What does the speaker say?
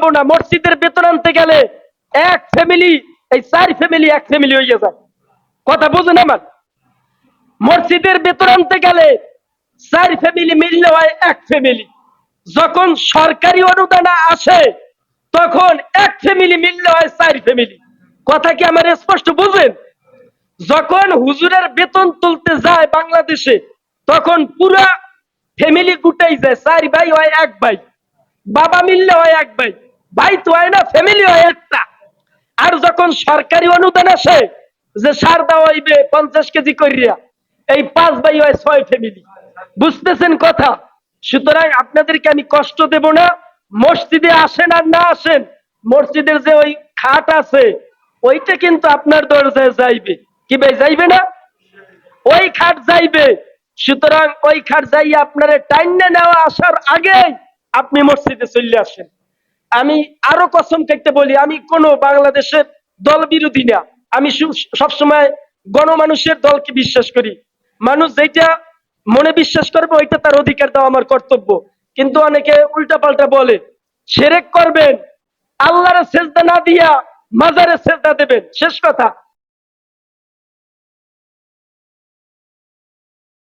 পাবো না, মসজিদের বেতন আনতে গেলে এক ফ্যামিলি এই চার ফ্যামিলি এক ফ্যামিলি হয়ে যায়। কথা বুঝুন আমার? মসজিদের বেতন আনতে গেলে চার ফ্যামিলি মিললে হয় এক ফ্যামিলি যখন সরকারি অনুদান আসে, তখন এক ফ্যামিলি মিললে হয় চার ফ্যামিলি কথা কি আমার স্পষ্ট বুঝেন? যখন হুজুরের বেতন তুলতে যায় বাংলাদেশে, তখন পুরা ফ্যামিলি গুটাই যায়, চার ভাই হয় এক ভাই, বাবা মিললে হয় এক ভাই। ভাই, তো হয় না ফ্যামিলি হয় একটা। আর যখন সরকারি অনুদান আসে, যে সার দেওয়া হইবে পঞ্চাশ কেজি করিয়া এই পাঁচ হয় ছয় ফ্যামিলি বুঝতেছেন কথা? সুতরাং আপনাদেরকে আমি কষ্ট দেব না। মসজিদে আসেন আর না আসেন, মসজিদের যে ওই খাট আছে, ওইটা কিন্তু আপনার দরজায় যাইবে। কি ভাই, যাইবে না? ওই খাট যাইবে। সুতরাং ওই খাট যাই আপনার টাইনে নেওয়া আসার আগে আপনি মসজিদে চলে আসেন। আমি আরও কসম করতে বলি, আমি কোন বাংলাদেশের দল বিরোধী না। আমি সবসময় গণমানুষের দলকে বিশ্বাস করি। মানুষ যেটা মনে বিশ্বাস করবে, ওইটা তার অধিকার দেওয়া আমার কর্তব্য। কিন্তু অনেকে উল্টা পাল্টা বলে, সেরেক করবেন, আল্লাহরে সেজদা না দিয়া মাজারে সেজদা দেবেন। শেষ কথা।